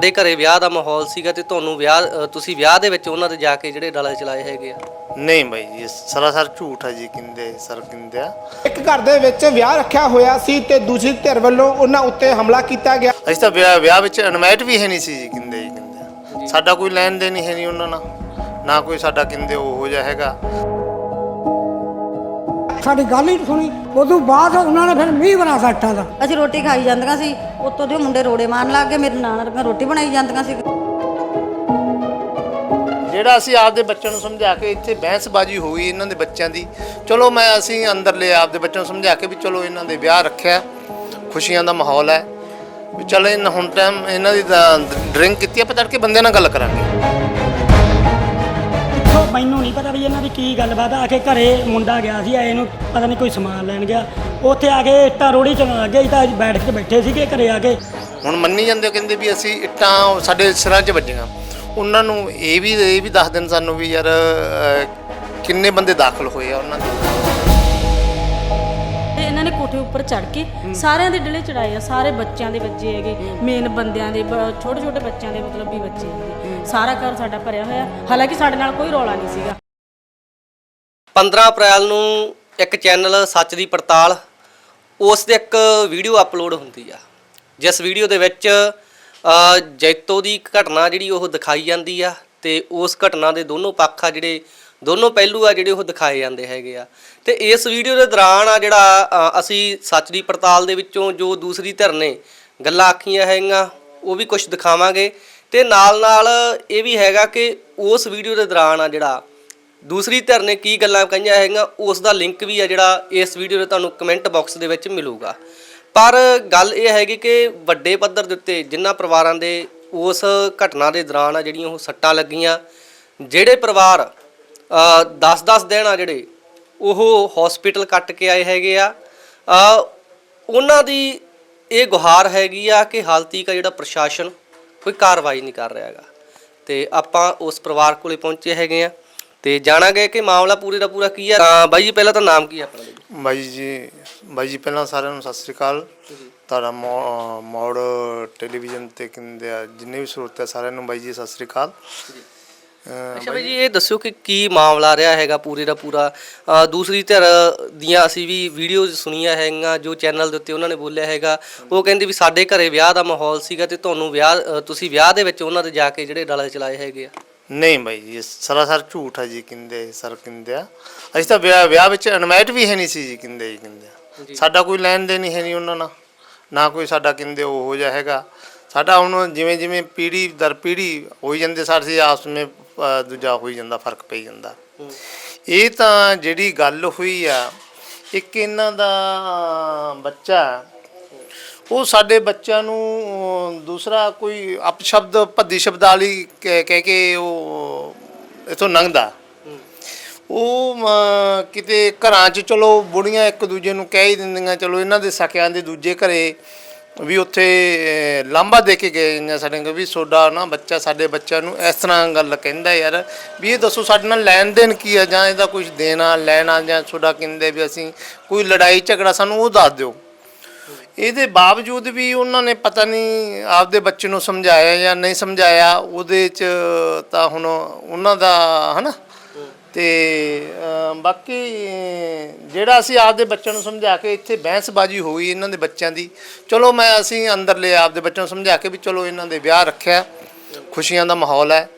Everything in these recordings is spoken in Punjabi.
ਸਾਡੇ ਘਰੇ ਵਿਆਹ ਦਾ ਮਾਹੌਲ ਸੀਗਾ ਤੇ ਤੁਹਾਨੂੰ ਵਿਆਹ ਅ, ਤੁਸੀਂ ਵਿਆਹ ਦੇ ਵਿੱਚ ਉਹਨਾਂ ਦੇ ਜਾ ਕੇ ਜਿਹੜੇ ਡਲੇ ਚਲਾਏ ਹੈਗੇ ਆ? ਨਹੀਂ ਬਾਈ ਜੀ ਸਰਾਸਰ ਝੂਠ ਹੈ ਜੀ ਕਿੰਦੇ ਸਰ ਕਿੰਦੇ ਆ। ਇੱਕ ਘਰ ਦੇ ਵਿੱਚ ਵਿਆਹ ਰੱਖਿਆ ਹੋਇਆ ਸੀ ਤੇ ਦੂਸਰੀ ਧਿਰ ਵੱਲੋਂ ਉਹਨਾਂ ਉੱਤੇ ਹਮਲਾ ਕੀਤਾ ਗਿਆ। ਅਸੀਂ ਤਾਂ ਵਿਆਹ ਵਿਆਹ ਵਿੱਚ ਇਨਵਾਈਟ ਵੀ ਹੈ ਨਹੀਂ ਸੀ ਜੀ ਕਿੰਦੇ ਜੀ ਕਿੰਦੇ। ਸਾਡਾ ਕੋਈ ਲੈਣ ਦੇਣ ਨਹੀਂ ਹੈ ਨਹੀਂ ਉਹਨਾਂ ਨਾਲ। ਨਾ ਕੋਈ ਸਾਡਾ ਕਿੰਦੇ ਉਹ ਹੋ ਹੈਗਾ। ਸਾਡੀ ਗੱਲ ਹੀ ਨਹੀਂ ਸੁਣੀ। ਉਦੋਂ ਬਾਅਦ ਉਹਨਾਂ ਨੇ ਫਿਰ ਮੀਂਹ ਬਣਾ ਦਿੱਤਾ ਦਾ। ਅਸੀਂ ਰੋਟੀ ਖਾਈ ਜਾਂਦੀਆਂ ਸੀ। ਉੱਤੋਂ ਦੇ ਮੁੰਡੇ ਰੋੜੇ ਮਾਰਨ ਲੱਗ ਗਏ। ਮੇਰੇ ਨਾਲ ਰੋਟੀਆਂ ਰੋਟੀ ਬਣਾਈ ਜਾਂਦੀਆਂ ਸੀ। ਜਿਹੜਾ ਅਸੀਂ ਆਪਦੇ ਬੱਚਿਆਂ ਨੂੰ ਸਮਝਾ ਕੇ ਇੱਥੇ ਬਹਿਸਬਾਜ਼ੀ ਹੋਈ ਇਹਨਾਂ ਦੇ ਬੱਚਿਆਂ ਦੀ। ਚਲੋ ਮੈਂ ਅਸੀਂ ਅੰਦਰ ਲੈ ਆਪਦੇ ਬੱਚਿਆਂ ਨੂੰ ਸਮਝਾ ਕੇ ਵੀ ਚਲੋ ਇਹਨਾਂ ਦੇ ਵਿਆਹ ਰੱਖਿਆ। ਖੁਸ਼ੀਆਂ ਦਾ ਮਾਹੌਲ ਹੈ। ਵੀ ਚਲੋ ਇਹਨਾਂ ਹੁਣ ਟਾਈਮ ਇਹਨਾਂ ਦੀ ਡਰਿੰਕ ਕੀਤੀ ਆਪਾਂ ਤੜਕੇ ਬੰਦਿਆਂ ਨਾਲ ਗੱਲ ਕਰਾਂਗੇ। ਮੈਨੂੰ ਨਹੀਂ ਪਤਾ ਵੀ ਇਹਨਾਂ ਦੀ ਕੀ ਗੱਲਬਾਤ ਆ। ਆ ਕੇ ਘਰੇ ਮੁੰਡਾ ਗਿਆ ਸੀ ਇਹਨੂੰ ਪਤਾ ਨਹੀਂ ਕੋਈ ਸਮਾਨ ਲੈਣ ਗਿਆ। ਉੱਥੇ ਆ ਕੇ ਇੱਟਾਂ ਰੋੜੀ ਚਲਾਉਣ ਲੱਗੇ ਤਾਂ ਅੱਜ ਬੈਠ ਕੇ ਬੈਠੇ ਸੀਗੇ ਘਰੇ ਆ ਕੇ। ਹੁਣ ਮੰਨੀ ਜਾਂਦੇ ਕਹਿੰਦੇ ਵੀ ਅਸੀਂ ਇੱਟਾਂ ਸਾਡੇ ਸਿਰਾਂ 'ਚ ਵੱਜੀਆਂ। ਉਹਨਾਂ ਨੂੰ ਇਹ ਵੀ ਇਹ ਵੀ ਦੱਸ ਦੇਣ ਸਾਨੂੰ ਵੀ ਯਾਰ ਅਹ, ਕਿੰਨੇ ਬੰਦੇ ਦਾਖਲ ਹੋਏ ਆ ਉਹਨਾਂ ਦੇ। ਤੇ ਇਹਨਾਂ ਨੇ ਕੋਠੇ ਉੱਪਰ ਚੜ ਕੇ ਸਾਰਿਆਂ ਦੇ ਡਲੇ ਚੜਾਏ ਆ ਸਾਰੇ ਬੱਚਿਆਂ ਦੇ ਬੱਚੇ ਹੈਗੇ ਮੇਨ ਬੰਦਿਆਂ ਦੇ ਛੋਟੇ ਛੋਟੇ ਬੱਚਿਆਂ ਦੇ ਮਤਲਬ ਵੀ ਬੱਚੇ ਹੈਗੇ। ਸਾਰਾ ਘਰ ਸਾਡਾ ਭਰਿਆ ਹੋਇਆ। ਹਾਲਾਂਕਿ ਸਾਡੇ ਨਾਲ ਕੋਈ ਰੌਲਾ ਨਹੀਂ ਸੀਗਾ। 15 ਅਪ੍ਰੈਲ ਨੂੰ ਇੱਕ ਚੈਨਲ ਸੱਚ ਦੀ ਪੜਤਾਲ, ਉਸ ਦੇ ਇੱਕ ਵੀਡੀਓ ਅਪਲੋਡ ਹੁੰਦੀ ਆ। ਜਿਸ ਵੀਡੀਓ ਦੇ ਵਿੱਚ ਜੈਤੋ ਦੀ ਘਟਨਾ ਜਿਹੜੀ ਉਹ ਦਿਖਾਈ ਜਾਂਦੀ ਆ ਤੇ ਉਸ ਘਟਨਾ ਦੇ ਦੋਨੋਂ ਪੱਖ ਆ ਜਿਹੜੇ, ਦੋਨੋਂ ਪਹਿਲੂ ਆ ਜਿਹੜੇ ਉਹ ਦਿਖਾਏ ਜਾਂਦੇ ਹੈਗੇ ਆ। ਤੇ ਇਸ ਵੀਡੀਓ ਦੇ ਦੌਰਾਨ ਆ ਜਿਹੜਾ ਅਸੀਂ ਸੱਚ ਦੀ ਪੜਤਾਲ ਦੇ ਵਿੱਚੋਂ ਜੋ ਦੂਸਰੀ ਧਿਰ ਨੇ ਗੱਲਾਂ ਆਖੀਆਂ ਹੈਗੀਆਂ, ਉਹ ਵੀ ਕੁਝ ਦਿਖਾਵਾਂਗੇ। ਤੇ ਨਾਲ ਨਾਲ ਇਹ ਵੀ ਹੈਗਾ ਕਿ ਉਸ ਵੀਡੀਓ ਦੇ ਦੌਰਾਨ ਆ ਜਿਹੜਾ ਦੂਸਰੀ ਧਿਰ ਨੇ ਕੀ ਗੱਲਾਂ ਕਹੀਆਂ ਹੈਗੀਆਂ, ਉਸ ਦਾ ਲਿੰਕ ਵੀ ਆ ਜਿਹੜਾ ਇਸ ਵੀਡੀਓ ਦੇ ਤੁਹਾਨੂੰ ਕਮੈਂਟ ਬਾਕਸ ਦੇ ਵਿੱਚ ਮਿਲੂਗਾ। ਪਰ ਗੱਲ ਇਹ ਹੈਗੀ ਕਿ ਵੱਡੇ ਪੱਧਰ ਦੇ ਉੱਤੇ ਜਿਨ੍ਹਾਂ ਪਰਿਵਾਰਾਂ ਦੇ ਉਸ ਘਟਨਾ ਦੇ ਦੌਰਾਨ ਆ ਜਿਹੜੀਆਂ ਉਹ ਸੱਟਾਂ ਲੱਗੀਆਂ, ਜਿਹੜੇ ਪਰਿਵਾਰ 10-10 ਦਿਨ ਆ ਜਿਹੜੇ ਉਹ ਹਸਪੀਟਲ ਕੱਟ ਕੇ ਆਏ ਹੈਗੇ ਆ ਉਹਨਾਂ ਦੀ ਇਹ ਗੁਹਾਰ ਹੈਗੀ ਆ ਕਿ ਹਾਲਤੀ ਤੀਕ ਜਿਹੜਾ ਪ੍ਰਸ਼ਾਸਨ ਕੋਈ ਕਾਰਵਾਈ ਨਹੀਂ ਕਰ ਰਿਹਾ ਹੈਗਾ। ਤੇ ਆਪਾਂ ਉਸ ਪਰਿਵਾਰ ਕੋਲੇ ਪਹੁੰਚੇ ਹੈਗੇ ਆ ਤੇ ਜਾਣਾਂਗੇ ਕਿ ਮਾਮਲਾ ਪੂਰੇ ਦਾ ਪੂਰਾ ਕੀ ਆ ਤਾਂ ਬਾਈ ਜੀ ਪਹਿਲਾਂ ਤਾਂ ਨਾਮ ਕੀ ਆ ਆਪਣਾ ਜੀ? ਬਾਈ ਜੀ ਬਾਈ ਜੀ ਪਹਿਲਾਂ ਸਾਰਿਆਂ ਨੂੰ ਸਤਿ ਸ੍ਰੀ ਅਕਾਲ। ਤੁਹਾਡਾ ਮੋ- ਮੋੜ ਟੈਲੀਵਿਜ਼ਨ ਤੇ ਕਿੰਦੇ ਆ ਜਿੰਨੇ ਵੀ ਸਰੋਤੇ ਆ ਸਾਰਿਆਂ ਨੂੰ ਬਾਈ ਜੀ ਸਤਿ ਸ੍ਰੀ ਅਕਾਲ। ਅੱਛਾ ਬਾਈ ਜੀ ਇਹ ਦੱਸਿਓ ਕਿ ਕੀ ਮਾਮਲਾ ਰਿਹਾ ਹੈਗਾ ਪੂਰੇ ਦਾ ਪੂਰਾ? ਅ, ਦੂਸਰੀ ਧਿਰ ਦੀਆਂ ਅਸੀਂ ਵੀ ਵੀਡੀਓਜ਼ ਸੁਣੀਆਂ ਹੈਗੀਆਂ ਜੋ ਚੈਨਲ ਦੇ ਉੱਤੇ ਉਹਨਾਂ ਨੇ ਬੋਲਿਆ ਹੈਗਾ। ਉਹ ਕਹਿੰਦੇ ਵੀ ਸਾਡੇ ਘਰੇ ਵਿਆਹ ਦਾ ਮਾਹੌਲ ਸੀਗਾ ਤੇ ਤੁਹਾਨੂੰ ਵਿਆਹ ਅ, ਤੁਸੀਂ ਵਿਆਹ ਦੇ ਵਿੱਚ ਉਹਨਾਂ ਦੇ ਜਾ ਕੇ ਜਿਹੜੇ ਡਲੇ ਚਲਾਏ ਹੈਗੇ ਆ। ਨਹੀਂ ਬਾਈ ਜੀ ਸਰਾਸਰ ਝੂਠ ਹੈ ਜੀ ਕਿੰਦੇ ਸਰ ਕਿੰਦੇ ਆ। ਅਸੀਂ ਤਾਂ ਵਿਆਹ ਵਿਆਹ ਵਿੱਚ ਇਨਵਾਈਟ ਵੀ ਹੈ ਨਹੀਂ ਸੀ ਜੀ ਕਿੰਦੇ ਜੀ ਕਿੰਦੇ ਆ। ਸਾਡਾ ਕੋਈ ਲੈਣ ਦੇਣ ਨਹੀਂ ਹੈ ਨਹੀਂ ਉਹਨਾਂ ਨਾਲ। ਨਾ ਕੋਈ ਸਾਡਾ ਕਿੰਦੇ ਉਹ ਹੋ ਜਾ ਹੈਗਾ। ਸਾਡਾ ਹੁਣ ਜਿਵੇਂ ਜਿਵੇਂ ਪੀੜੀ ਦਰ ਪੀੜੀ ਹੋਈ ਜਾਂਦੇ, ਸਾਡੇ ਆਪਸ ਵਿੱਚ ਦੂਜਾ ਹੋਈ ਜਾਂਦਾ, ਫ਼ਰਕ ਪਈ ਜਾਂਦਾ। ਇਹ ਤਾਂ ਜਿਹੜੀ ਗੱਲ ਹੋਈ ਆ, ਇੱਕ ਇਹਨਾਂ ਦਾ ਬੱਚਾ ਉਹ ਸਾਡੇ ਬੱਚਿਆਂ ਨੂੰ ਦੂਸਰਾ ਕੋਈ ਅਪਸ਼ਬਦ, ਭੱਦੀ ਸ਼ਬਦਾਵਲੀ ਕਹਿ ਕੇ ਉਹ ਇਥੋਂ ਲੰਘਦਾ। ਉਹ ਕਿਤੇ ਘਰਾਂ 'ਚ ਚਲੋ ਬੁੜੀਆਂ ਇੱਕ ਦੂਜੇ ਨੂੰ ਕਹਿ ਹੀ ਦਿੰਦੀਆਂ, ਚਲੋ ਇਹਨਾਂ ਦੇ ਸਕਿਆਂ ਦੇ ਦੂਜੇ ਘਰੇ ਵੀ ਉੱਥੇ ਅਹ, ਲਾਂਭਾ ਦੇ ਕੇ ਗਏ ਨੇ ਸਾਡੇ ਕੋਲ ਵੀ ਸੋਡਾ ਨਾ ਬੱਚਾ ਸਾਡੇ ਬੱਚਿਆਂ ਨੂੰ ਇਸ ਤਰ੍ਹਾਂ ਗੱਲ ਕਹਿੰਦਾ ਯਾਰ ਵੀ ਇਹ ਦੱਸੋ ਸਾਡੇ ਨਾਲ ਲੈਣ ਦੇਣ ਕੀ ਆ ਜਾਂ ਇਹਦਾ ਕੁਝ ਦੇਣਾ ਲੈਣਾ ਜਾਂ ਸੋਡਾ ਕਹਿੰਦੇ ਵੀ ਅਸੀਂ ਕੋਈ ਲੜਾਈ ਝਗੜਾ ਸਾਨੂੰ ਉਹ ਦੱਸ ਦਿਓ। ਇਹਦੇ ਬਾਵਜੂਦ ਵੀ ਉਹਨਾਂ ਨੇ ਪਤਾ ਨਹੀਂ ਆਪਦੇ ਬੱਚੇ ਨੂੰ ਸਮਝਾਇਆ ਜਾਂ ਨਹੀਂ ਸਮਝਾਇਆ ਉਹਦੇ ਚ ਤਾਂ ਹੁਣ ਉਹਨਾਂ ਦਾ ਹਨਾ ਤੇ ਬਾਕੀ ਜਿਹੜਾ ਅਸੀਂ ਆਪਦੇ ਬੱਚਿਆਂ ਨੂੰ ਸਮਝਾ ਕੇ ਇੱਥੇ ਬਹਿਸਬਾਜ਼ੀ ਹੋਈ ਇਹਨਾਂ ਦੇ ਬੱਚਿਆਂ ਦੀ ਚਲੋ ਮੈਂ ਅਸੀਂ ਅੰਦਰ ਲੈ ਆਪਦੇ ਬੱਚਿਆਂ ਨੂੰ ਸਮਝਾ ਕੇ ਵੀ ਚਲੋ ਇਹਨਾਂ ਦੇ ਵਿਆਹ ਰੱਖਿਆ ਖੁਸ਼ੀਆਂ ਦਾ ਮਾਹੌਲ ਹੈ।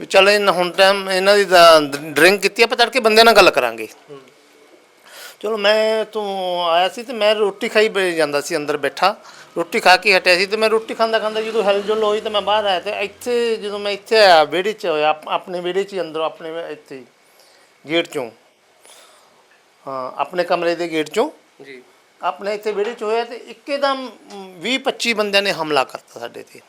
ਵੀ ਚਲੋ ਇਹਨਾਂ ਹੁਣ ਟਾਈਮ ਇਹਨਾਂ ਦੀ ਡਰਿੰਕ ਕੀਤੀ ਆਪਾਂ ਤੜਕੇ ਬੰਦਿਆਂ ਨਾਲ ਗੱਲ ਕਰਾਂਗੇ। ਚਲੋ ਮੈਂ ਤੋਂ ਆਇਆ ਸੀ ਤੇ ਮੈਂ ਰੋਟੀ ਖਾਈ ਜਾਂਦਾ ਸੀ ਅੰਦਰ ਬੈਠਾ ਰੋਟੀ ਖਾ ਕੇ ਹਟਿਆ ਸੀ ਤੇ ਮੈਂ ਰੋਟੀ ਖਾਂਦਾ ਖਾਂਦਾ ਜਦੋਂ ਹਿਲਜੁਲ ਹੋਈ ਤੇ ਮੈਂ ਬਾਹਰ ਆਇਆ ਤੇ ਇੱਥੇ ਜਦੋਂ ਮੈਂ ਇੱਥੇ ਆਇਆ ਵਿਹੜੇ 'ਚ ਹੋਇਆ ਆਪਣੇ ਵਿਹੜੇ 'ਚ ਹੀ ਅੰਦਰੋਂ ਆਪਣੇ ਇੱਥੇ। ਹੀ, ਗੇਟ 'ਚੋਂ। ਹਾਂ ਆਪਣੇ ਕਮਰੇ ਦੇ ਗੇਟ 'ਚੋਂ। ਜੀ। ਆਪਣੇ ਇੱਥੇ ਵਿਹੜੇ 'ਚ ਹੋਇਆ ਤੇ ਇੱਕਦਮ 20 25 ਬੰਦਿਆਂ ਨੇ ਹਮਲਾ ਕਰਤਾ ਸਾਡੇ ਤੇ।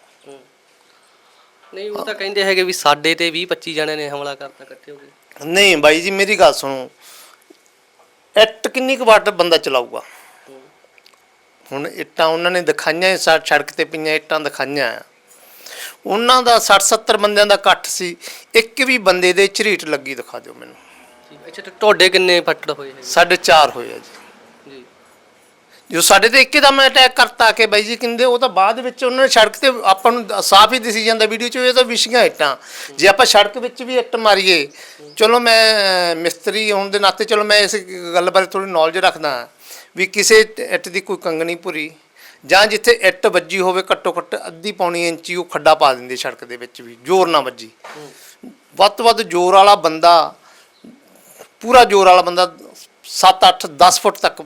ਨਹੀਂ ਉਹ ਤਾਂ ਕਹਿੰਦੇ ਹੈਗੇ ਵੀ ਸਾਡੇ ਤੇ 20 25 ਜਣੇ ਨੇ ਹਮਲਾ ਕਰਤਾ ਇਕੱਠੇ ਹੋ ਕੇ। ਨਹੀਂ ਬਾਈ ਜੀ ਮੇਰੀ ਗੱਲ ਸੁਣੋ। ਇੱਟ ਕਿੰਨੀ ਕੁ ਵਾਟ ਬੰਦਾ ਚਲਾਊਗਾ? ਹੁਣ ਇੱਟਾਂ ਉਹਨਾਂ ਨੇ ਦਿਖਾਈਆਂ ਸੜਕ ਤੇ ਪਈਆਂ ਇੱਟਾਂ ਦਿਖਾਈਆਂ। ਉਹਨਾਂ ਦਾ 60 70 ਬੰਦਿਆਂ ਦਾ ਇਕੱਠ ਸੀ। ਇੱਕ ਵੀ ਬੰਦੇ ਦੇ ਝਰੀਟ ਲੱਗੀ ਦਿਖਾ ਦਿਓ ਮੈਨੂੰ। ਠੀਕ ਅੱਛਾ ਤੇ ਤੁਹਾਡੇ ਕਿੰਨੇ ਫੱਟੜ ਹੋਏ ਹੈਗੇ? ਸਾਢੇ ਚਾਰ ਹੋਏ ਆ ਜੀ। ਜੀ। ਜੋ ਸਾਡੇ ਤੇ ਇੱਕਦਮ ਅਟੈਕ ਕਰਤਾ ਕਿ ਬਾਈ ਜੀ ਕਹਿੰਦੇ ਉਹ ਤਾਂ ਬਾਅਦ ਵਿੱਚ ਉਹਨਾਂ ਨੇ ਸੜਕ ਤੇ ਆਪਾਂ ਨੂੰ ਸਾਫ਼ ਹੀ ਦਿਸੀ ਜਾਂਦਾ ਵੀਡੀਓ 'ਚ ਇਹ ਤਾਂ ਵਿਛੀਆਂ ਇੱਟਾਂ ਜੇ ਆਪਾਂ ਸੜਕ ਵਿੱਚ ਵੀ ਇੱਟ ਮਾਰੀਏ ਚਲੋ ਮੈਂ ਮਿਸਤਰੀ ਹੋਣ ਦੇ ਨਾਤੇ ਚਲੋ ਮੈਂ ਇਸ ਗੱਲ ਬਾਰੇ ਥੋੜੀ ਨੌਲੇਜ ਰੱਖਦਾ ਵੀ ਕਿਸੇ ਇੱਟ ਦੀ ਕੋਈ ਕੰਗਣੀ ਭੁਰੀ ਜਾਂ ਜਿੱਥੇ ਇੱਟ ਵੱਜੀ ਹੋਵੇ ਘੱਟੋ ਘੱਟ ਅੱਧੀ ਪੌਣੀ ਇੰਚੀ ਉਹ ਖੱਡਾ ਪਾ ਦਿੰਦੇ ਸੜਕ ਦੇ ਵਿੱਚ ਵੀ ਜ਼ੋਰ ਨਾ ਵੱਜੀ। ਵੱਧ ਤੋਂ ਵੱਧ ਜ਼ੋਰ ਵਾਲਾ ਬੰਦਾ ਪੂਰਾ ਜ਼ੋਰ ਵਾਲਾ ਬੰਦਾ 7 8 10 ਫੁੱਟ ਤੱਕ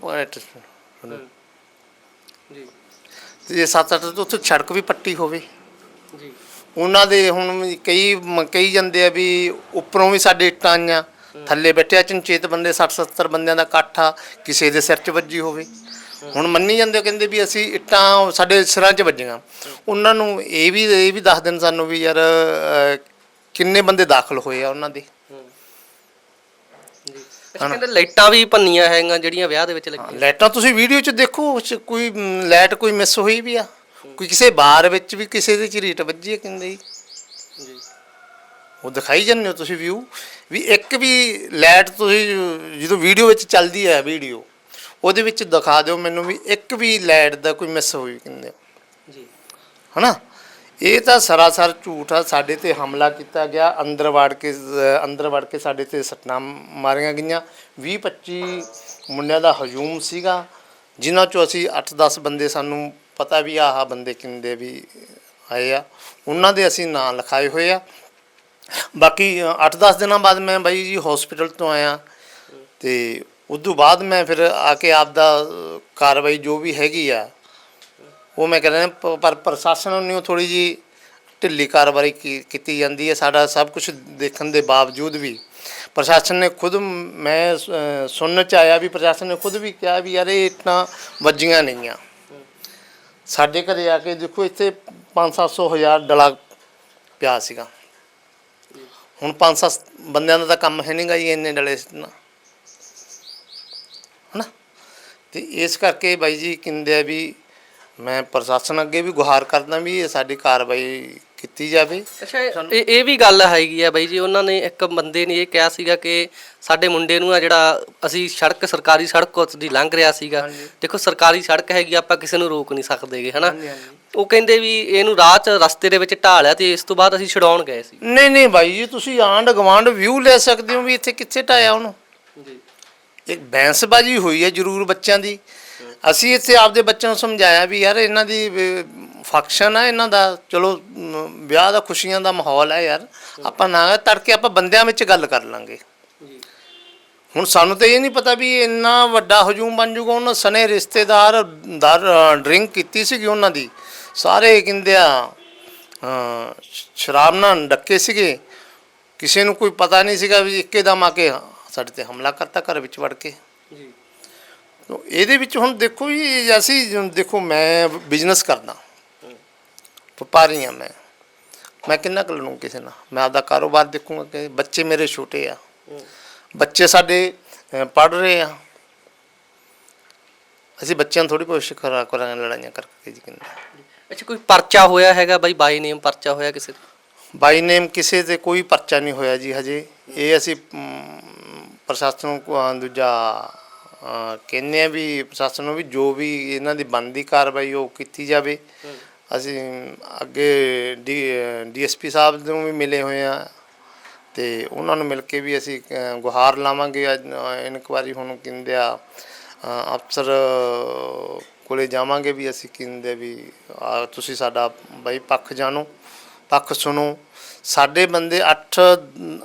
ਜੀ। ਜੇ 7 8 ਤੋਂ ਉੱਥੇ ਸੜਕ ਵੀ ਪੱਟੀ ਹੋਵੇ। ਜੀ। ਉਹਨਾਂ ਦੇ ਹੁਣ ਕਈ ਕਈ ਜਾਂਦੇ ਆ ਵੀ ਉੱਪਰੋਂ ਵੀ ਸਾਡੇ ਇੱਟਾਂ ਆਈਆਂ। ਥੱਲੇ ਬੈਠਿਆ ਚੰਚੇਤ ਬੰਦੇ 60 70 ਬੰਦਿਆਂ ਦਾ ਇਕੱਠ ਕਿਸੇ ਦੇ ਸਿਰ 'ਚ ਵੱਜੀ ਹੋਵੇ। ਹੁਣ ਮੰਨੀ ਜਾਂਦੇ ਕਹਿੰਦੇ ਵੀ ਅਸੀਂ ਇੱਟਾਂ ਸਾਡੇ ਸਿਰਾਂ 'ਚ ਵੱਜੀਆਂ। ਉਹਨਾਂ ਨੂੰ ਇਹ ਵੀ ਇਹ ਵੀ ਦੱਸ ਦੇਣ ਸਾਨੂੰ ਵੀ ਯਾਰ ਕਿੰਨੇ ਬੰਦੇ ਦਾਖਲ ਹੋਏ ਆ ਉਹਨਾਂ ਦੇ। ਅੱਛਾ ਕਹਿੰਦੇ ਲਾਈਟਾਂ ਵੀ ਭੰਨੀਆਂ ਹੈਗੀਆਂ ਜਿਹੜੀਆਂ ਵਿਆਹ ਦੇ ਵਿੱਚ ਲੱਗੀਆਂ। ਲਾਈਟਾਂ ਤੁਸੀਂ ਵੀਡੀਓ 'ਚ ਦੇਖੋ ਉਸ 'ਚ ਕੋਈ ਮ, ਲਾਈਟ ਕੋਈ ਮਿਸ ਹੋਈ ਵੀ ਆ। ਕੋਈ ਕਿਸੇ ਬਾਰ ਵਿੱਚ ਵੀ ਕਿਸੇ ਦੇ ਝਰੀਟ ਵੱਜੀ ਹੈ ਕਹਿੰਦੇ ਜੀ। ਜੀ। ਉਹ ਦਿਖਾਈ ਜਾਂਦੇ ਹੋ ਤੁਸੀਂ ਵਿਊ ਵੀ ਇੱਕ ਵੀ ਲਾਈਟ ਤੁਸੀਂ ਜਦੋਂ ਵੀਡੀਓ ਵਿੱਚ ਚੱਲਦੀ ਹੈ ਵੀਡੀਓ ਉਹਦੇ ਵਿੱਚ ਦਿਖਾ ਦਿਓ ਮੈਨੂੰ ਵੀ ਇੱਕ ਵੀ ਲਾਈਟ ਦਾ ਕੋਈ ਮਿਸ ਹੋਈ ਕਹਿੰਦੇ। ਜੀ। ਹਨਾ? ਇਹ ਤਾਂ ਸਰਾਸਰ ਝੂਠ ਆ ਸਾਡੇ ਤੇ ਹਮਲਾ ਕੀਤਾ ਗਿਆ ਅੰਦਰ ਵੜ ਕੇ ਅੰਦਰ ਵੜ ਕੇ ਸਾਡੇ ਤੇ ਸੱਟਾਂ ਮਾਰੀਆਂ ਗਈਆਂ। 20 25 ਮੁੰਡਿਆਂ ਦਾ ਹਜੂਮ ਸੀਗਾ ਜਿਨ੍ਹਾਂ ਚੋਂ ਅਸੀਂ 8-10 ਬੰਦੇ ਸਾਨੂੰ ਪਤਾ ਵੀ ਆਹ ਬੰਦੇ ਕਿੰਦੇ ਵੀ ਆਏ ਆ। ਉਹਨਾਂ ਦੇ ਅਸੀਂ ਨਾਂ ਲਿਖਾਏ ਹੋਏ ਆ। ਬਾਕੀ 8-10 ਦਿਨਾਂ ਬਾਅਦ ਮੈਂ ਬਾਈ ਜੀ ਹਸਪੀਟਲ ਤੋਂ ਆਇਆ। ਤੇ ਤੋਂ ਬਾਅਦ ਮੈਂ ਫਿਰ ਆ ਕੇ ਆਪਦਾ ਅਹ, ਕਾਰਵਾਈ ਜੋ ਵੀ ਹੈਗੀ ਆ ਉਹ ਮੈਂ ਕਹਿੰਦਾ ਪ- ਪਰ ਪ੍ਰਸ਼ਾਸਨ ਨੂੰ ਥੋੜੀ ਜੀ ਢਿੱਲੀ ਕਾਰਵਾਈ ਕੀ- ਕੀਤੀ ਜਾਂਦੀ ਹੈ, ਸਾਡਾ ਸਭ ਕੁਝ ਦੇਖਣ ਦੇ ਬਾਵਜੂਦ ਵੀ। ਪ੍ਰਸ਼ਾਸਨ ਨੇ ਖੁਦ ਮੈਂ ਸੁਣਨ ਚ ਆਇਆ ਵੀ ਪ੍ਰਸ਼ਾਸਨ ਨੇ ਖੁਦ ਵੀ ਕਿਹਾ ਵੀ ਯਾਰ ਇਹ ਇਤਨਾ ਵੱਜੀਆਂ ਨਹੀਂ ਆ ਸਾਡੇ ਘਰੇ ਆ ਕੇ ਦੇਖੋ ਇੱਥੇ 5-700 ਹਜ਼ਾਰ ਡਲਾ ਪਿਆ ਸੀਗਾ। ਹੁਣ 5-7 ਬੰਦਿਆਂ ਦਾ ਤਾਂ ਕੰਮ ਹੈ ਨਹੀਂਗਾ ਜੀ ਇੰਨੇ ਡਲੇ ਨਾ। ਹਨਾ? ਤੇ ਇਸ ਕਰਕੇ ਬਾਈ ਜੀ ਕਹਿੰਦੇ ਆ ਵੀ ਮੈਂ ਪ੍ਰਸ਼ਾਸਨ ਅੱਗੇ ਵੀ ਗੁਹਾਰ ਕਰਦਾ ਵੀ ਇਹ ਸਾਡੀ ਕਾਰਵਾਈ ਕੀਤੀ ਜਾਵੇ। ਅੱਛਾ ਇਹ ਇਹ ਵੀ ਗੱਲ ਹੈਗੀ ਆ ਬਾਈ ਜੀ ਉਹਨਾਂ ਨੇ ਇੱਕ ਬੰਦੇ ਨੇ ਇਹ ਕਿਹਾ ਸੀਗਾ ਕਿ ਸਾਡੇ ਮੁੰਡੇ ਨੂੰ ਆ ਜਿਹੜਾ ਅਸੀਂ ਸੜਕ ਸਰਕਾਰੀ ਸੜਕ ਉਸ ਦੀ ਲੰਘ ਰਿਹਾ ਸੀਗਾ। ਦੇਖੋ ਸਰਕਾਰੀ ਸੜਕ ਹੈਗੀ ਆ, ਆਪਾਂ ਕਿਸੇ ਨੂੰ ਰੋਕ ਨਹੀਂ ਸਕਦੇਗੇ ਹਨਾ? ਉਹ ਕਹਿੰਦੇ ਵੀ ਇਹਨੂੰ ਰਾਹ 'ਚ ਰਸਤੇ ਦੇ ਵਿੱਚ ਢਾਲਿਆ ਤੇ ਇਸ ਤੋਂ ਬਾਅਦ ਅਸੀਂ ਛਡਾਉਣ ਗਏ ਸੀ। ਨਹੀਂ ਨਹੀਂ ਬਾਈ ਜੀ ਤੁਸੀਂ ਆਂਡ ਗਵਾਂਡ ਵਿਊ ਲੈ ਸਕਦੇ ਹੋ ਵੀ ਇੱਥੇ ਕਿੱਥੇ ਢਾਇਆ ਉਹਨੂੰ। ਜੀ। ਇੱਕ ਬੈਂਸਬਾਜੀ ਹੋਈ ਹੈ ਜ਼ਰੂਰ ਬੱਚਿਆਂ ਦੀ। ਅਸੀਂ ਇੱਥੇ ਆਪਦੇ ਬੱਚਿਆਂ ਨੂੰ ਸਮਝਾਇਆ ਵੀ ਯਾਰ ਇਹਨਾਂ ਦੀ ਫੰਕਸ਼ਨ ਆ ਇਹਨਾਂ ਦਾ ਚਲੋ ਵਿਆਹ ਦਾ ਖੁਸ਼ੀਆਂ ਦਾ ਮਾਹੌਲ ਹੈ ਯਾਰ। ਆਪਾਂ ਨਾ ਤੜਕੇ ਆਪਾਂ ਬੰਦਿਆਂ ਵਿੱਚ ਗੱਲ ਕਰ ਲਾਂਗੇ। ਹੁਣ ਸਾਨੂੰ ਤਾਂ ਇਹ ਨਹੀਂ ਪਤਾ ਵੀ ਇੰਨਾ ਵੱਡਾ ਹਜੂਮ ਬਣ ਜੂਗਾ ਉਹਨਾਂ ਸਨੇ ਰਿਸ਼ਤੇਦਾਰ ਦਰ ਡਰਿੰਕ ਕੀਤੀ ਸੀਗੀ ਉਹਨਾਂ ਦੀ। ਸਾਰੇ ਕਹਿੰਦੇ ਆ ਸ਼ਰਾਬ ਨਾਲ ਡੱਕੇ ਸੀਗੇ। ਕਿਸੇ ਨੂੰ ਕੋਈ ਪਤਾ ਨਹੀਂ ਸੀਗਾ ਵੀ ਇੱਕਦਮ ਆ ਕੇ ਸਾਡੇ ਤੇ ਹਮਲਾ ਕਰਤਾ ਘਰ ਵਿੱਚ ਵੜ ਕੇ। ਜੀ। ਇਹਦੇ ਵਿੱਚ ਹੁਣ ਦੇਖੋ ਜੀ ਅਸੀਂ ਦੇਖੋ ਮੈਂ ਬਿਜ਼ਨਸ ਕਰਦਾ। ਵਪਾਰੀ ਹਾਂ ਮੈਂ। ਮੈਂ ਕਿੰਨਾ ਕੁ ਲੜੂੰ ਕਿਸੇ ਨਾਲ? ਮੈਂ ਆਪਦਾ ਕਾਰੋਬਾਰ ਦੇਖੂੰਗਾ ਕਿ ਬੱਚੇ ਮੇਰੇ ਛੋਟੇ ਆ। ਬੱਚੇ ਸਾਡੇ ਪੜ ਰਹੇ ਆ। ਅਸੀਂ ਬੱਚਿਆਂ ਨੂੰ ਥੋੜੀ ਕੋਸ਼ਿਸ਼ ਕਰਾ ਕਰਾਂਗੇ ਲੜਾਈਆਂ ਕਰਕੇ ਜੀ ਕਿੰਨੇ। ਅੱਛਾ ਕੋਈ ਪਰਚਾ ਹੋਇਆ ਹੈਗਾ ਬਾਈ? ਬਾਈ ਨੇਮ ਪਰਚਾ ਹੋਇਆ ਕਿਸੇ ਦਾ? ਬਾਈ ਨੇਮ ਕਿਸੇ ਤੇ ਕੋਈ ਪਰਚਾ ਨਹੀਂ ਹੋਇਆ ਜੀ ਹਜੇ। ਇਹ ਅਸੀਂ ਪ੍ਰਸ਼ਾਸਨ ਨੂੰ ਦੂਜਾ ਕਹਿੰਦੇ ਆ ਵੀ ਪ੍ਰਸ਼ਾਸਨ ਨੂੰ ਵੀ ਜੋ ਵੀ ਇਹਨਾਂ ਦੀ ਬਣਦੀ ਕਾਰਵਾਈ ਉਹ ਕੀਤੀ ਜਾਵੇ। ਅਸੀਂ ਅੱਗੇ ਡੀ, ਡੀਐਸਪੀ ਸਾਹਿਬ ਨੂੰ ਵੀ ਮਿਲੇ ਹੋਏ ਆ ਤੇ ਉਹਨਾਂ ਨੂੰ ਮਿਲ ਕੇ ਵੀ ਅਸੀਂ ਗੁਹਾਰ ਲਾਵਾਂਗੇ। ਅੱਜ ਇਨਕੁਆਰੀ ਹੁਣ ਕਹਿੰਦੇ ਆ ਅਫਸਰ ਕੋਲੇ ਜਾਵਾਂਗੇ ਵੀ ਅਸੀਂ ਕਹਿੰਦੇ ਵੀ ਤੁਸੀਂ ਸਾਡਾ ਬਈ ਪੱਖ ਜਾਣੋ, ਪੱਖ ਸੁਣੋ। ਸਾਡੇ ਬੰਦੇ 8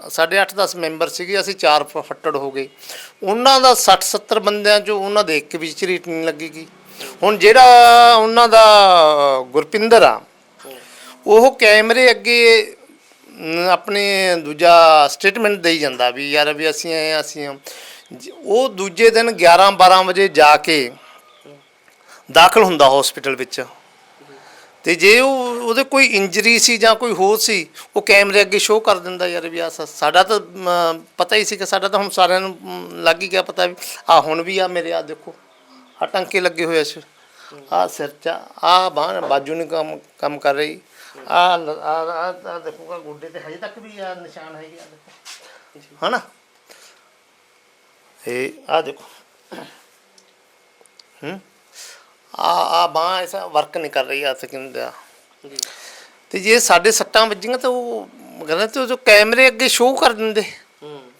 ਸਾਡੇ 8 10 ਮੈਂਬਰ ਸੀਗੇ ਅਸੀਂ ਚਾਰ ਫ- ਫੱਟੜ ਹੋ ਗਏ। ਉਹਨਾਂ ਦਾ 60 70 ਬੰਦਿਆਂ ਚੋਂ ਉਹਨਾਂ ਦੇ ਇੱਕ ਵੀ ਝਰੀਟ ਨਹੀਂ ਲੱਗੇਗੀ। ਹੁਣ ਜਿਹੜਾ ਉਹਨਾਂ ਦਾ ਗੁਰਪਿੰਦਰ ਆ ਉਹ ਕੈਮਰੇ ਅੱਗੇ ਆਪਣੇ ਦੂਜਾ ਸਟੇਟਮੈਂਟ ਦੇਈ ਜਾਂਦਾ ਵੀ ਯਾਰ ਵੀ ਅਸੀਂ ਆਏ ਹਾਂ, ਅਸੀਂ ਹਾਂ। ਜ- ਉਹ ਦੂਜੇ ਦਿਨ 11 12 ਵਜੇ ਜਾ ਕੇ ਦਾਖਲ ਹੁੰਦਾ ਹਸਪੀਟਲ ਵਿੱਚ। ਤੇ ਜੇ ਉਹ ਉਹਦੇ ਕੋਈ ਇੰਜਰੀ ਸੀ ਜਾਂ ਕੋਈ ਹੋਰ ਸੀ ਉਹ ਕੈਮਰੇ ਅੱਗੇ ਸ਼ੋਅ ਕਰ ਦਿੰਦਾ ਯਾਰ ਵੀ ਆ ਸਾਡਾ ਤਾਂ ਮ, ਪਤਾ ਹੀ ਸੀ ਕਿ ਸਾਡਾ ਤਾਂ ਹੁਣ ਸਾਰਿਆਂ ਨੂੰ ਮ, ਲੱਗ ਹੀ ਗਿਆ ਪਤਾ ਵੀ ਆ ਹੁਣ ਵੀ ਆ ਮੇਰੇ ਆ ਦੇਖੋ ਆ ਟਾਂਕੇ ਲੱਗੇ ਹੋਏ ਸੀ ਆ ਸਿਰ ਚ ਆ ਬਾਹ ਬਾਜੂ ਨੇ ਕੰਮ ਕੰਮ ਕਰ ਰਹੀ। ਆ ਆ ਆ ਦੇਖੋਗਾ ਗੁੱਡੇ ਤੇ ਹਜੇ ਤੱਕ ਵੀ ਆ ਨਿਸ਼ਾਨ ਹੈਗੇ ਆ ਦੇਖੋ। ਹਨਾ? ਇਹ ਆ ਦੇਖੋ। ਹੂੰ? ਆ ਆ ਬਾਹ ਐਸਾ ਵਰਕ ਨਹੀਂ ਕਰ ਰਹੀ ਹੱਥ ਕਹਿੰਦੇ ਆ ਤੇ ਜੇ ਸਾਡੇ ਸੱਟਾਂ ਵੱਜੀਆਂ ਤਾਂ ਉਹ ਕਹਿੰਦੇ ਤੇ ਉਹ ਜੋ ਕੈਮਰੇ ਅੱਗੇ ਸ਼ੋਅ ਕਰ ਦਿੰਦੇ।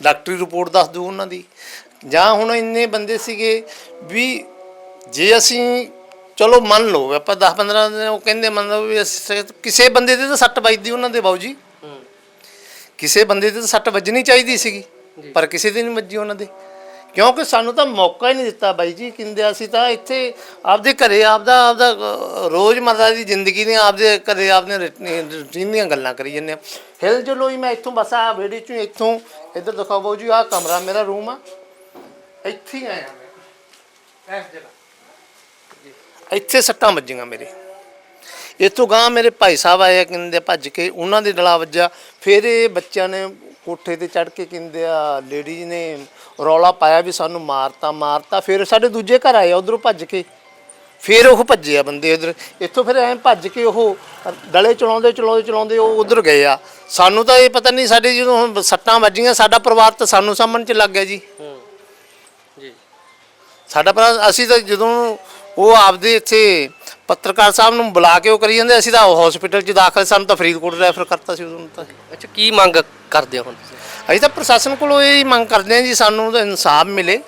ਡਾਕਟਰੀ ਰਿਪੋਰਟ ਦੱਸ ਦਿਓ ਉਹਨਾਂ ਦੀ। ਜਾਂ ਹੁਣ ਇੰਨੇ ਬੰਦੇ ਸੀਗੇ ਵੀ ਜੇ ਅਸੀਂ ਚਲੋ ਮੰਨ ਲਓ ਆਪਾਂ 10 15 ਦਿਨ ਉਹ ਕਹਿੰਦੇ ਮੰਨ ਲਓ ਵੀ ਅਸੀਂ ਕਿਸੇ ਬੰਦੇ ਦੇ ਤਾਂ ਸੱਟ ਵੱਜਦੀ ਉਹਨਾਂ ਦੇ ਬਾਊ ਜੀ। ਕਿਸੇ ਬੰਦੇ ਤੇ ਤਾਂ ਸੱਟ ਵੱਜਣੀ ਚਾਹੀਦੀ ਸੀਗੀ ਪਰ ਕਿਸੇ ਦੇ ਨਹੀਂ ਵੱਜੀ ਉਹਨਾਂ ਦੇ। ਕਿਉਂਕਿ ਸਾਨੂੰ ਤਾਂ ਮੌਕਾ ਹੀ ਨਹੀਂ ਦਿੱਤਾ ਬਾਈ ਜੀ ਕਹਿੰਦੇ ਅਸੀਂ ਤਾਂ ਇੱਥੇ ਆਪਦੇ ਘਰੇ ਆਪਦਾ ਆਪਦਾ ਰੋਜ਼ਮਰਰਾ ਦੀ ਜ਼ਿੰਦਗੀ ਦੀਆਂ ਆਪਦੇ ਘਰੇ ਆਪਦੇ ਰੂਟੀਨ ਦੀਆਂ ਗੱਲਾਂ ਕਰੀ ਜੰਨੇ ਹਿਲ ਜੁਲੋ ਹੀ ਮੈਂ ਇੱਥੋਂ ਬਸ ਆ ਵੇੜੇ ਚੋਂ ਇੱਥੋਂ ਇੱਧਰ ਦਿਖਾਓ ਬਾਊ ਜੀ ਆਹ ਕਮਰਾ ਮੇਰਾ ਰੂਮ ਆ। ਇੱਥੇ ਹੀ ਆਇਆ ਮੈਂ। ਇਸ ਜਗ੍ਹਾ। ਇੱਥੇ ਸੱਟਾਂ ਵੱਜੀਆਂ ਮੇਰੇ। ਇੱਥੋਂ ਗਾਂ ਮੇਰੇ ਭਾਈ ਸਾਹਿਬ ਆਏ ਆ ਕਹਿੰਦੇ ਭੱਜ ਕੇ ਉਹਨਾਂ ਦੇ ਡਲਾ ਵੱਜਾ ਫਿਰ ਇਹ ਬੱਚਿਆਂ ਨੇ ਕੋਠੇ ਤੇ ਚੜ ਕੇ ਕਹਿੰਦੇ ਆ ਲੇਡੀਜ਼ ਨੇ ਰੌਲਾ ਪਾਇਆ ਵੀ ਸਾਨੂੰ ਮਾਰਤਾ ਮਾਰਤਾ ਫਿਰ ਸਾਡੇ ਦੂਜੇ ਘਰ ਆਏ ਉਧਰੋਂ ਭੱਜ ਕੇ। ਫਿਰ ਉਹ ਭੱਜੇ ਆ ਬੰਦੇ ਉਧਰ ਇੱਥੋਂ ਫਿਰ ਐਂ ਭੱਜ ਕੇ ਉਹ ਡਲੇ ਚਲਾਉਂਦੇ ਚਲਾਉਂਦੇ ਚਲਾਉਂਦੇ ਉਹ ਉਧਰ ਗਏ ਆ। ਸਾਨੂੰ ਤਾਂ ਇਹ ਪਤਾ ਨਹੀਂ ਸਾਡੇ ਜਦੋਂ ਹੁਣ ਸੱਟਾਂ ਵੱਜੀਆਂ ਸਾਡਾ ਪਰਿਵਾਰ ਤਾਂ ਸਾਨੂੰ ਸਾਹਮਣ ਚ ਲੱਗ ਗਿਆ ਜੀ। ਜੀ। ਸਾਡਾ ਪਰ ਅਸੀਂ ਤਾਂ ਜਦੋਂ ਉਹ ਆਪਦੇ ਇੱਥੇ ਪੱਤਰਕਾਰ ਸਾਹਿਬ ਨੂੰ ਬੁਲਾ ਕੇ ਉਹ ਕਰੀ ਜਾਂਦੇ ਅਸੀਂ ਤਾਂ ਹਸਪੀਟਲ 'ਚ ਦਾਖਲ ਸਾਨੂੰ ਤਾਂ ਫਰੀਦਕੋਟ ਰੈਫਰ ਕਰਤਾ ਸੀ ਉਦੋਂ ਤਾਂ। ਅੱਛਾ ਕੀ ਮੰਗ ਕਰਦੇ ਹੋ ਹੁਣ? ਅਸੀਂ ਤਾਂ ਪ੍ਰਸ਼ਾਸਨ ਕੋਲੋਂ ਇਹ ਹੀ ਮੰਗ ਕਰਦੇ ਹਾਂ ਜੀ, ਸਾਨੂੰ ਤਾਂ ਇਨਸਾਫ ਮਿਲੇ।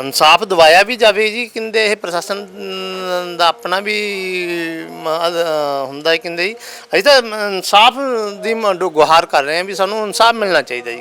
ਇਨਸਾਫ ਦਵਾਇਆ ਵੀ ਜਾਵੇ ਜੀ, ਕਹਿੰਦੇ ਇਹ ਪ੍ਰਸ਼ਾਸਨ ਦਾ ਆਪਣਾ ਵੀ ਹੁੰਦਾ ਹੈ, ਕਹਿੰਦੇ ਜੀ। ਅਸੀਂ ਤਾਂ ਇਨਸਾਫ ਦੀ ਗੁਹਾਰ ਕਰ ਰਹੇ ਹਾਂ ਵੀ ਸਾਨੂੰ ਇਨਸਾਫ ਮਿਲਣਾ ਚਾਹੀਦਾ ਜੀ।